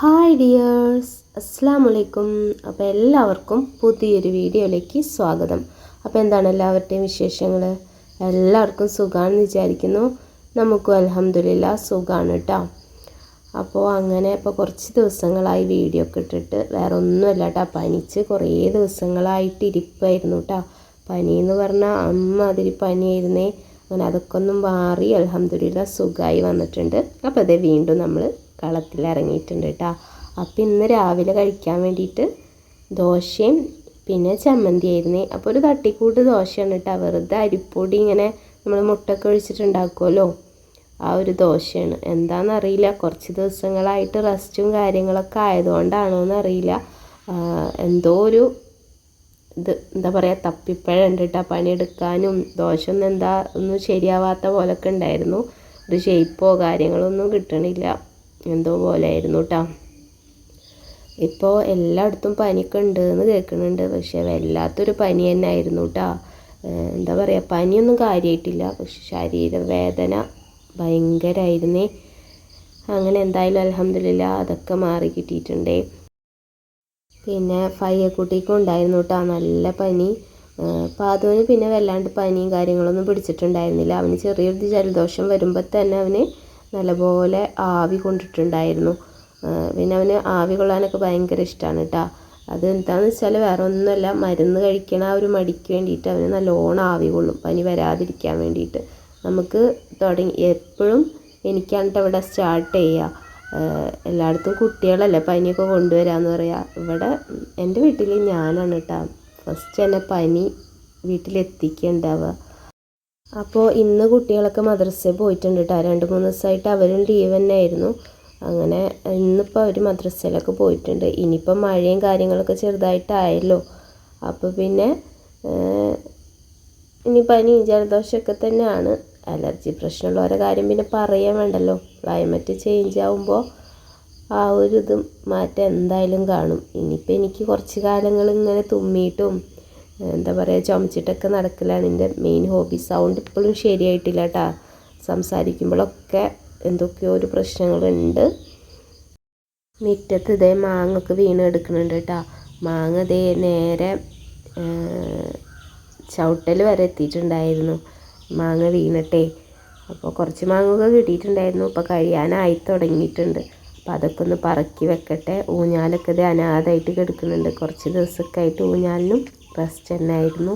Hi dears അസ്സാം വലൈക്കും അപ്പോൾ എല്ലാവർക്കും പുതിയൊരു വീഡിയോയിലേക്ക് സ്വാഗതം. അപ്പോൾ എന്താണ് എല്ലാവരുടെയും വിശേഷങ്ങൾ എല്ലാവർക്കും സുഖമാണെന്ന് വിചാരിക്കുന്നു. നമുക്കും അലഹമില്ല സുഖമാണ് കേട്ടോ അപ്പോൾ അങ്ങനെ ഇപ്പോൾ കുറച്ച് ദിവസങ്ങളായി വീഡിയോ ഒക്കെ ഇട്ടിട്ട് വേറെ ഒന്നുമല്ല കേട്ടോ പനിച്ച് കുറേ ദിവസങ്ങളായിട്ട് ഇരിപ്പായിരുന്നു കേട്ടോ പനി എന്ന് പറഞ്ഞാൽ അമ്മ അതിരി പനിയായിരുന്നേ. അങ്ങനെ അതൊക്കെ ഒന്നും മാറി അലഹമില്ല സുഖമായി വന്നിട്ടുണ്ട്. അപ്പോൾ അതേ വീണ്ടും നമ്മൾ കളത്തിൽ ഇറങ്ങിയിട്ടുണ്ട് കേട്ടോ. അപ്പോൾ ഇന്ന് രാവിലെ കഴിക്കാൻ വേണ്ടിയിട്ട് ദോശയും പിന്നെ ചമ്മന്തി ആയിരുന്നേ. അപ്പോൾ ഒരു തട്ടിക്കൂട്ട് ദോശയാണ് കേട്ടോ. വെറുതെ അരിപ്പൊടി ഇങ്ങനെ നമ്മൾ മുട്ടൊക്കെ ഒഴിച്ചിട്ടുണ്ടാക്കുമല്ലോ. ആ ഒരു ദോശയാണ്. എന്താണെന്നറിയില്ല. കുറച്ച് ദിവസങ്ങളായിട്ട് റെസ്റ്റും കാര്യങ്ങളൊക്കെ ആയതുകൊണ്ടാണോ എന്നറിയില്ല. എന്തോ ഒരു ഇത് എന്താ പറയുക തപ്പിപ്പഴുണ്ട് കേട്ടോ. പണിയെടുക്കാനും ദോശ ഒന്നും എന്താ ഒന്നും ശരിയാവാത്ത പോലൊക്കെ ഉണ്ടായിരുന്നു. ഒരു ഷേപ്പോ കാര്യങ്ങളൊന്നും കിട്ടണില്ല. എന്തോ പോലെ ആയിരുന്നു കേട്ടോ ഇപ്പോൾ എല്ലായിടത്തും പനിയൊക്കെ ഉണ്ട് എന്ന് കേൾക്കുന്നുണ്ട്. പക്ഷേ വല്ലാത്തൊരു പനി തന്നെ ആയിരുന്നു കേട്ടോ എന്താ പറയുക പനിയൊന്നും കാര്യമായിട്ടില്ല പക്ഷെ ശരീരവേദന ഭയങ്കരമായിരുന്നേ അങ്ങനെ എന്തായാലും അലഹമില്ല അതൊക്കെ മാറി കിട്ടിയിട്ടുണ്ടേ. പിന്നെ ഫയ്യക്കുട്ടിക്കും ഉണ്ടായിരുന്നു കേട്ടോ നല്ല പനി. പാതുവിന് പിന്നെ വല്ലാണ്ട് പനിയും കാര്യങ്ങളൊന്നും പിടിച്ചിട്ടുണ്ടായിരുന്നില്ല. അവന് ചെറിയൊരു ജലദോഷം വരുമ്പോൾ തന്നെ അവന് നല്ലപോലെ ആവി കൊണ്ടിട്ടുണ്ടായിരുന്നു. പിന്നെ അവന് ആവി കൊള്ളാനൊക്കെ ഭയങ്കര ഇഷ്ടമാണ് കേട്ടോ അത് എന്താണെന്ന് വെച്ചാൽ വേറെ ഒന്നുമല്ല മരുന്ന് കഴിക്കണ ഒരു മടിക്ക് വേണ്ടിയിട്ട് അവന് നല്ലോണം ആവി കൊള്ളും. പനി വരാതിരിക്കാൻ വേണ്ടിയിട്ട് നമുക്ക് തുടങ്ങി എപ്പോഴും എനിക്കാണ് ഇവിടെ സ്റ്റാർട്ട് ചെയ്യുക. എല്ലായിടത്തും കുട്ടികളല്ലേ പനിയൊക്കെ കൊണ്ടുവരാമെന്ന് പറയാം. ഇവിടെ എന്റെ വീട്ടിൽ ഞാനാണ് കേട്ടോ ഫസ്റ്റ് തന്നെ പനി വീട്ടിലെത്തിക്കുന്നുണ്ടാവുക അപ്പോൾ ഇന്ന് കുട്ടികളൊക്കെ മദ്രസയിൽ പോയിട്ടുണ്ട് കേട്ടോ രണ്ട് മൂന്ന് ദിവസമായിട്ട് അവരും ലീവ് തന്നെ ആയിരുന്നു അങ്ങനെ ഇന്നിപ്പോൾ അവർ മദ്രസയിലൊക്കെ പോയിട്ടുണ്ട്. ഇനിയിപ്പോൾ മഴയും കാര്യങ്ങളൊക്കെ ചെറുതായിട്ടായല്ലോ. അപ്പോൾ പിന്നെ ഇനി പനി ജലദോഷമൊക്കെ തന്നെയാണ്. അലർജി പ്രശ്നമുള്ളവരെ കാര്യം പിന്നെ പറയാൻ വേണ്ടല്ലോ. ക്ലൈമറ്റ് ചേഞ്ച് ആവുമ്പോൾ ആ ഒരു ഇത് മാറ്റം എന്തായാലും കാണും. ഇനിയിപ്പോൾ എനിക്ക് കുറച്ച് കാലങ്ങൾ ഇങ്ങനെ തുമ്മിയിട്ടും എന്താ പറയുക ചുമച്ചിട്ടൊക്കെ നടക്കലാണ് എന്റെ മെയിൻ ഹോബി സൗണ്ട് ഇപ്പോഴും ശരിയായിട്ടില്ല കേട്ടോ സംസാരിക്കുമ്പോഴൊക്കെ എന്തൊക്കെയോ ഒരു പ്രശ്നങ്ങളുണ്ട്. മുറ്റത്ത് ഇതേ മാങ്ങൊക്കെ വീണ് എടുക്കുന്നുണ്ട് കേട്ടോ മാങ്ങ ഇതേ നേരെ ചവിട്ടൽ വരെ എത്തിയിട്ടുണ്ടായിരുന്നു. മാങ്ങ വീണട്ടെ. അപ്പോൾ കുറച്ച് മാങ്ങൊക്കെ കിട്ടിയിട്ടുണ്ടായിരുന്നു. ഇപ്പോൾ കഴിയാനായി തുടങ്ങിയിട്ടുണ്ട്. അപ്പോൾ അതൊക്കെ ഒന്ന് പറക്കി വെക്കട്ടെ. ഊഞ്ഞാലൊക്കെ ഇത് അനാഥമായിട്ട് കിടക്കുന്നുണ്ട്. കുറച്ച് ദിവസമൊക്കെ ആയിട്ട് ഊഞ്ഞാലിനും റെസ്റ്റ് തന്നെ ആയിരുന്നു.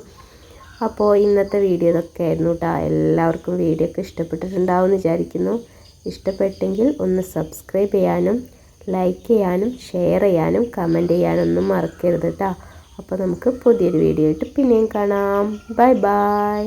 അപ്പോൾ ഇന്നത്തെ വീഡിയോ ഇതൊക്കെ ആയിരുന്നു കേട്ടോ എല്ലാവർക്കും വീഡിയോ ഒക്കെ ഇഷ്ടപ്പെട്ടിട്ടുണ്ടാവും എന്ന് വിചാരിക്കുന്നു. ഇഷ്ടപ്പെട്ടെങ്കിൽ ഒന്ന് സബ്സ്ക്രൈബ് ചെയ്യാനും ലൈക്ക് ചെയ്യാനും ഷെയർ ചെയ്യാനും കമന്റ് ചെയ്യാനൊന്നും മറക്കരുത് കേട്ടോ അപ്പോൾ നമുക്ക് പുതിയൊരു വീഡിയോ ആയിട്ട് പിന്നെയും കാണാം. Bye bye